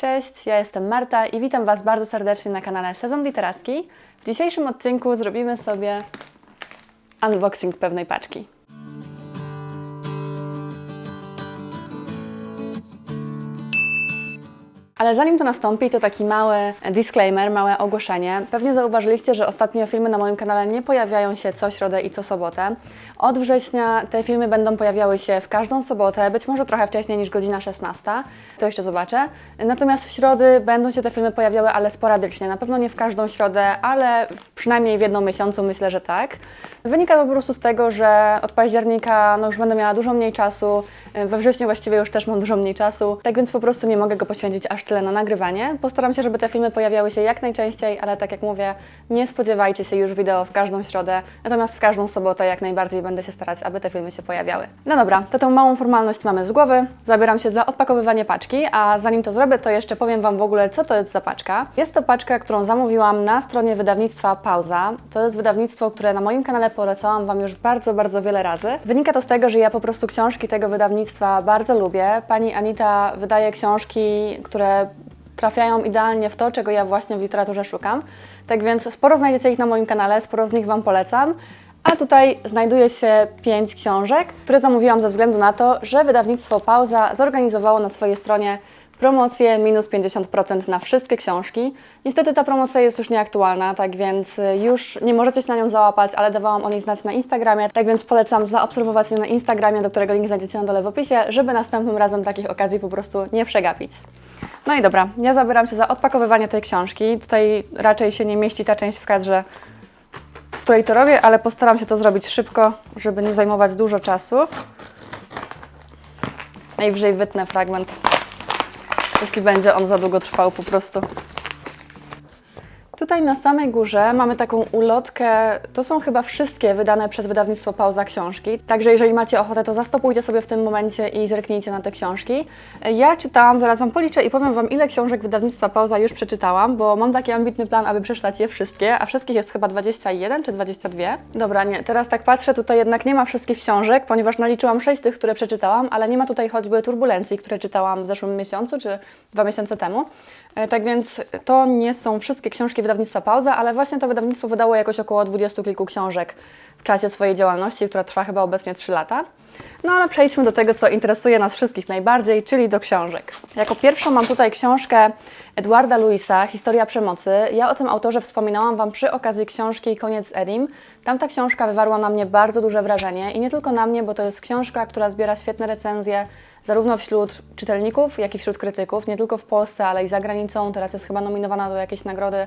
Cześć, ja jestem Marta i witam Was bardzo serdecznie na kanale Sezon Literacki. W dzisiejszym odcinku zrobimy sobie unboxing pewnej paczki. Ale zanim to nastąpi, to taki mały disclaimer, małe ogłoszenie. Pewnie zauważyliście, że ostatnio filmy na moim kanale nie pojawiają się co środę i co sobotę. Od września te filmy będą pojawiały się w każdą sobotę, być może trochę wcześniej niż godzina 16. To jeszcze zobaczę. Natomiast w środy będą się te filmy pojawiały, ale sporadycznie. Na pewno nie w każdą środę, ale przynajmniej w jedną miesiącu myślę, że tak. Wynika to po prostu z tego, że od października no już będę miała dużo mniej czasu, we wrześniu właściwie już też mam dużo mniej czasu, tak więc po prostu nie mogę go poświęcić aż tyle na nagrywanie. Postaram się, żeby te filmy pojawiały się jak najczęściej, ale tak jak mówię, nie spodziewajcie się już wideo w każdą środę, natomiast w każdą sobotę jak najbardziej będę się starać, aby te filmy się pojawiały. No dobra, to tę małą formalność mamy z głowy, zabieram się za odpakowywanie paczki, a zanim to zrobię, to jeszcze powiem Wam w ogóle, co to jest za paczka. Jest to paczka, którą zamówiłam na stronie wydawnictwa Pauza. To jest wydawnictwo, które na moim kanale polecałam Wam już bardzo, bardzo wiele razy. Wynika to z tego, że ja po prostu książki tego wydawnictwa bardzo lubię. Pani Anita wydaje książki, które trafiają idealnie w to, czego ja właśnie w literaturze szukam. Tak więc sporo znajdziecie ich na moim kanale, sporo z nich Wam polecam. A tutaj znajduje się pięć książek, które zamówiłam ze względu na to, że wydawnictwo Pauza zorganizowało na swojej stronie promocję minus 50% na wszystkie książki. Niestety ta promocja jest już nieaktualna, tak więc y, już nie możecie się na nią załapać, ale dawałam o niej znać na Instagramie, tak więc polecam zaobserwować mnie na Instagramie, do którego link znajdziecie na dole w opisie, żeby następnym razem takich okazji po prostu nie przegapić. No i dobra, ja zabieram się za odpakowywanie tej książki. Tutaj raczej się nie mieści ta część w kadrze, w której to robię, ale postaram się to zrobić szybko, żeby nie zajmować dużo czasu. Najwyżej wytnę fragment, jeśli będzie on za długo trwał po prostu. Tutaj na samej górze mamy taką ulotkę. To są chyba wszystkie wydane przez wydawnictwo Pauza książki. Także jeżeli macie ochotę, to zastopujcie sobie w tym momencie i zerknijcie na te książki. Ja czytałam, zaraz Wam policzę i powiem Wam, ile książek wydawnictwa Pauza już przeczytałam, bo mam taki ambitny plan, aby przeczytać je wszystkie, a wszystkich jest chyba 21 czy 22. Dobra, nie, teraz tak patrzę, tutaj jednak nie ma wszystkich książek, ponieważ naliczyłam 6 tych, które przeczytałam, ale nie ma tutaj choćby Turbulencji, które czytałam w zeszłym miesiącu czy dwa miesiące temu. E, Tak więc to nie są wszystkie książki wydawnictwa Pauza, ale właśnie to wydawnictwo wydało jakoś około dwudziestu kilku książek w czasie swojej działalności, która trwa chyba obecnie 3 lata. No ale przejdźmy do tego, co interesuje nas wszystkich najbardziej, czyli do książek. Jako pierwszą mam tutaj książkę Edwarda Luisa, Historia przemocy. Ja o tym autorze wspominałam Wam przy okazji książki Koniec Edim. Tamta książka wywarła na mnie bardzo duże wrażenie i nie tylko na mnie, bo to jest książka, która zbiera świetne recenzje zarówno wśród czytelników, jak i wśród krytyków, nie tylko w Polsce, ale i za granicą. Teraz jest chyba nominowana do jakiejś nagrody.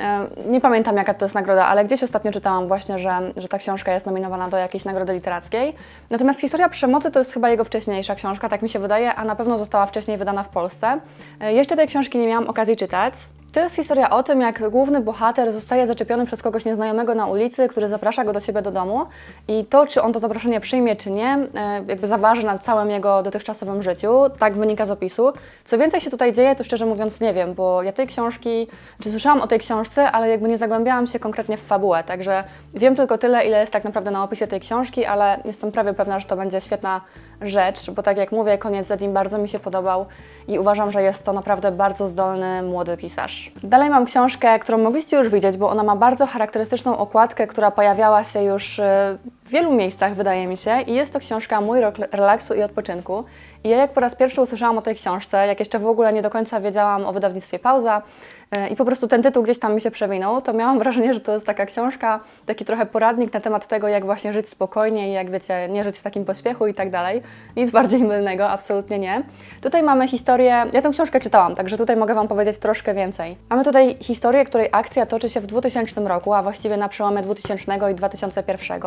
E, Nie pamiętam jaka to jest nagroda, ale gdzieś ostatnio czytałam właśnie, że, że ta książka jest nominowana do jakiejś nagrody literackiej. Natomiast Historia przemocy to jest chyba jego wcześniejsza książka, tak mi się wydaje, a na pewno została wcześniej wydana w Polsce. E, Jeszcze tej książki nie miałam okazji czytać. To jest historia o tym, jak główny bohater zostaje zaczepiony przez kogoś nieznajomego na ulicy, który zaprasza go do siebie do domu i to, czy on to zaproszenie przyjmie, czy nie, e, jakby zaważy nad całym jego dotychczasowym życiu. Tak wynika z opisu. Co więcej się tutaj dzieje, to szczerze mówiąc nie wiem, bo ja tej książki, czy słyszałam o tej książce, ale jakby nie zagłębiałam się konkretnie w fabułę, także wiem tylko tyle, ile jest tak naprawdę na opisie tej książki, ale jestem prawie pewna, że to będzie świetna rzecz, bo tak jak mówię, Koniec Zedim bardzo mi się podobał i uważam, że jest to naprawdę bardzo zdolny młody pisarz. Dalej mam książkę, którą mogliście już widzieć, bo ona ma bardzo charakterystyczną okładkę, która pojawiała się już e, w wielu miejscach, wydaje mi się, i jest to książka Mój rok relaksu i odpoczynku. I ja jak po raz pierwszy usłyszałam o tej książce, jak jeszcze w ogóle nie do końca wiedziałam o wydawnictwie Pauza e, i po prostu ten tytuł gdzieś tam mi się przewinął, to miałam wrażenie, że to jest taka książka, taki trochę poradnik na temat tego, jak właśnie żyć spokojnie i jak wiecie, nie żyć w takim pośpiechu i tak dalej. Nic bardziej mylnego, absolutnie nie. Tutaj mamy historię, ja tę książkę czytałam, także tutaj mogę Wam powiedzieć troszkę więcej. Mamy tutaj historię, której akcja toczy się w 2000 roku, a właściwie na przełomie 2000 i 2001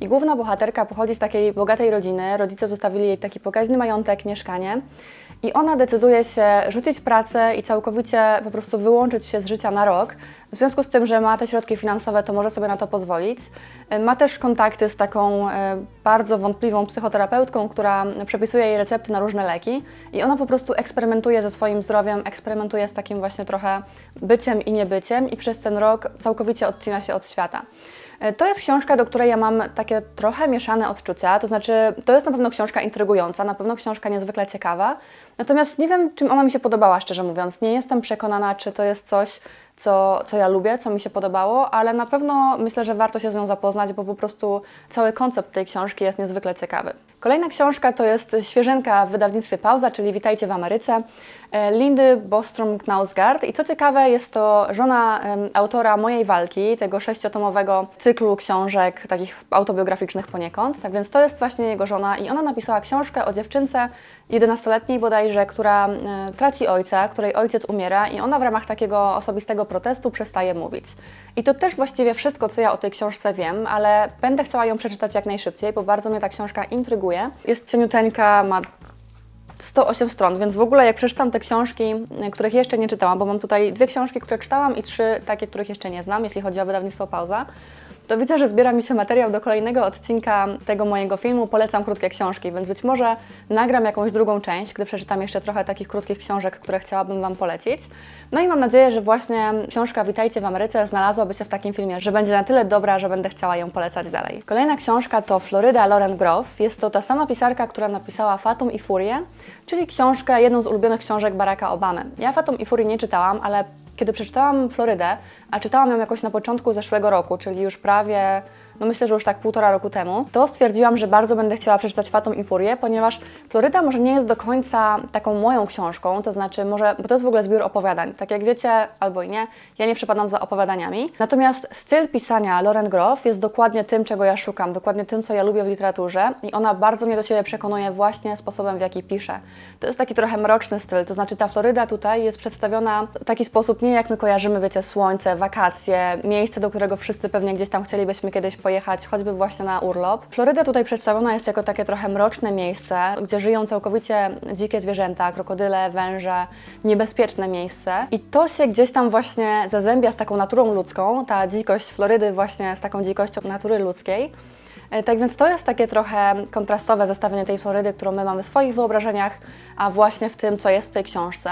i główna bohaterka pochodzi z takiej bogatej rodziny, rodzice zostawili jej taki pokaźny majątek, mieszkanie i ona decyduje się rzucić pracę i całkowicie po prostu wyłączyć się z życia na rok. W związku z tym, że ma te środki finansowe, to może sobie na to pozwolić. Ma też kontakty z taką e, bardzo wątpliwą psychoterapeutką, która przepisuje jej recepty na różne leki i ona po prostu eksperymentuje ze swoim zdrowiem, eksperymentuje z takim właśnie trochę byciem i niebyciem i przez ten rok całkowicie odcina się od świata. E, To jest książka, do której ja mam takie trochę mieszane odczucia, to znaczy to jest na pewno książka intrygująca, na pewno książka niezwykle ciekawa, natomiast nie wiem, czym ona mi się podobała, szczerze mówiąc. Nie jestem przekonana, czy to jest coś, co, co ja lubię, co mi się podobało, ale na pewno myślę, że warto się z nią zapoznać, bo po prostu cały koncept tej książki jest niezwykle ciekawy. Kolejna książka to jest świeżynka w wydawnictwie Pauza, czyli Witajcie w Ameryce, e, Lindy Bostrom Knausgard. I co ciekawe, jest to żona autora Mojej Walki, tego sześciotomowego cyklu książek, takich autobiograficznych poniekąd. Tak więc to jest właśnie jego żona i ona napisała książkę o dziewczynce 11-letniej bodajże, która traci ojca, której ojciec umiera i ona w ramach takiego osobistego protestu przestaje mówić. I to też właściwie wszystko, co ja o tej książce wiem, ale będę chciała ją przeczytać jak najszybciej, bo bardzo mnie ta książka intryguje. Jest cieniuteńka, ma 108 stron, więc w ogóle jak przeczytam te książki, y, których jeszcze nie czytałam, bo mam tutaj dwie książki, które czytałam i trzy takie, których jeszcze nie znam, jeśli chodzi o wydawnictwo Pauza, to widzę, że zbiera mi się materiał do kolejnego odcinka tego mojego filmu. Polecam krótkie książki, więc być może nagram jakąś drugą część, gdy przeczytam jeszcze trochę takich krótkich książek, które chciałabym Wam polecić. No i mam nadzieję, że właśnie książka Witajcie w Ameryce znalazłaby się w takim filmie, że będzie na tyle dobra, że będę chciała ją polecać dalej. Kolejna książka to Floryda Lauren Groff. Jest to ta sama pisarka, która napisała Fatum i Furię, czyli książkę, jedną z ulubionych książek Baracka Obamy. Ja Fatum i Furię nie czytałam, ale kiedy przeczytałam Florydę, a czytałam ją jakoś na początku zeszłego roku, czyli już prawie, no myślę, że już tak półtora roku temu, to stwierdziłam, że bardzo będę chciała przeczytać Fatum i Furię, ponieważ Floryda może nie jest do końca taką moją książką, to znaczy może, bo to jest w ogóle zbiór opowiadań. Tak jak wiecie, albo i nie, ja nie przepadam za opowiadaniami. Natomiast styl pisania Lauren Groff jest dokładnie tym, czego ja szukam, dokładnie tym, co ja lubię w literaturze i ona bardzo mnie do siebie przekonuje właśnie sposobem, w jaki pisze. To jest taki trochę mroczny styl, to znaczy ta Floryda tutaj jest przedstawiona w taki sposób, nie jak my kojarzymy, wiecie, słońce, wakacje, miejsce, do którego wszyscy pewnie gdzieś tam chcielibyśmy kiedyś pojechać, choćby właśnie na urlop. Floryda tutaj przedstawiona jest jako takie trochę mroczne miejsce, gdzie żyją całkowicie dzikie zwierzęta, krokodyle, węże, niebezpieczne miejsce. I to się gdzieś tam właśnie zazębia z taką naturą ludzką, ta dzikość Florydy właśnie z taką dzikością natury ludzkiej. E, Tak więc to jest takie trochę kontrastowe zestawienie tej Florydy, którą my mamy w swoich wyobrażeniach, a właśnie w tym, co jest w tej książce.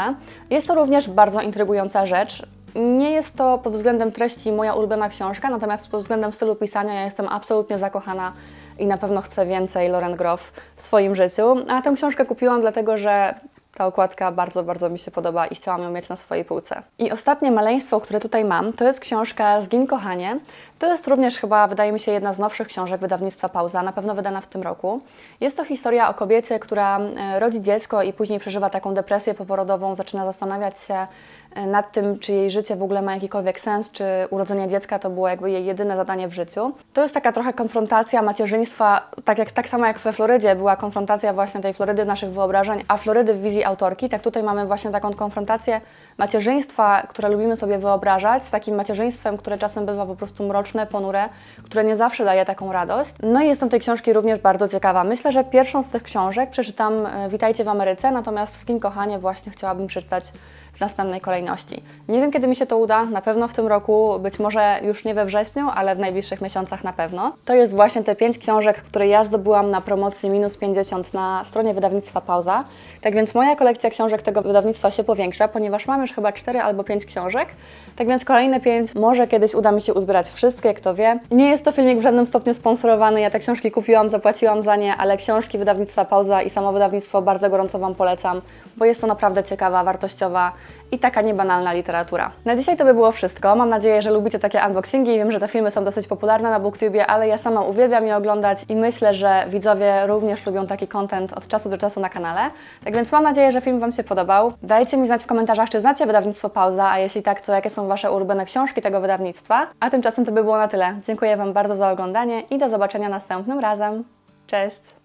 Jest to również bardzo intrygująca rzecz. Nie jest to pod względem treści moja ulubiona książka, natomiast pod względem stylu pisania ja jestem absolutnie zakochana i na pewno chcę więcej Lauren Groff w swoim życiu. A tę książkę kupiłam dlatego, że ta okładka bardzo, bardzo mi się podoba i chciałam ją mieć na swojej półce. I ostatnie maleństwo, które tutaj mam, to jest książka Zgin kochanie. To jest również chyba, wydaje mi się, jedna z nowszych książek wydawnictwa Pauza, na pewno wydana w tym roku. Jest to historia o kobiecie, która e, rodzi dziecko i później przeżywa taką depresję poporodową, zaczyna zastanawiać się e, nad tym, czy jej życie w ogóle ma jakikolwiek sens, czy urodzenie dziecka to było jakby jej jedyne zadanie w życiu. To jest taka trochę konfrontacja macierzyństwa, tak, jak, tak samo jak we Florydzie była konfrontacja właśnie tej Florydy naszych wyobrażeń, a Florydy w wizji autorki, tak tutaj mamy właśnie taką konfrontację macierzyństwa, które lubimy sobie wyobrażać, z takim macierzyństwem, które czasem bywa po prostu mroczne, ponure, które nie zawsze daje taką radość. No i jestem tej książki również bardzo ciekawa. Myślę, że pierwszą z tych książek przeczytam e, Witajcie w Ameryce, natomiast Skin Kochanie właśnie chciałabym przeczytać w następnej kolejności. Nie wiem, kiedy mi się to uda, na pewno w tym roku, być może już nie we wrześniu, ale w najbliższych miesiącach na pewno. To jest właśnie te pięć książek, które ja zdobyłam na promocji minus 50 na stronie wydawnictwa Pauza. Tak więc moja kolekcja książek tego wydawnictwa się powiększa, ponieważ mam już chyba cztery albo pięć książek. Tak więc kolejne pięć, może kiedyś uda mi się uzbierać wszystkie, kto wie. Nie jest to filmik w żadnym stopniu sponsorowany, ja te książki kupiłam, zapłaciłam za nie, ale książki wydawnictwa Pauza i samo wydawnictwo bardzo gorąco Wam polecam, bo jest to naprawdę ciekawa, wartościowa i taka niebanalna literatura. Na dzisiaj to by było wszystko. Mam nadzieję, że lubicie takie unboxingi. Wiem, że te filmy są dosyć popularne na BookTubie, ale ja sama uwielbiam je oglądać i myślę, że widzowie również lubią taki content od czasu do czasu na kanale. Tak więc mam nadzieję, że film Wam się podobał. Dajcie mi znać w komentarzach, czy znacie wydawnictwo Pauza, a jeśli tak, to jakie są Wasze ulubione książki tego wydawnictwa. A tymczasem to by było na tyle. Dziękuję Wam bardzo za oglądanie i do zobaczenia następnym razem. Cześć!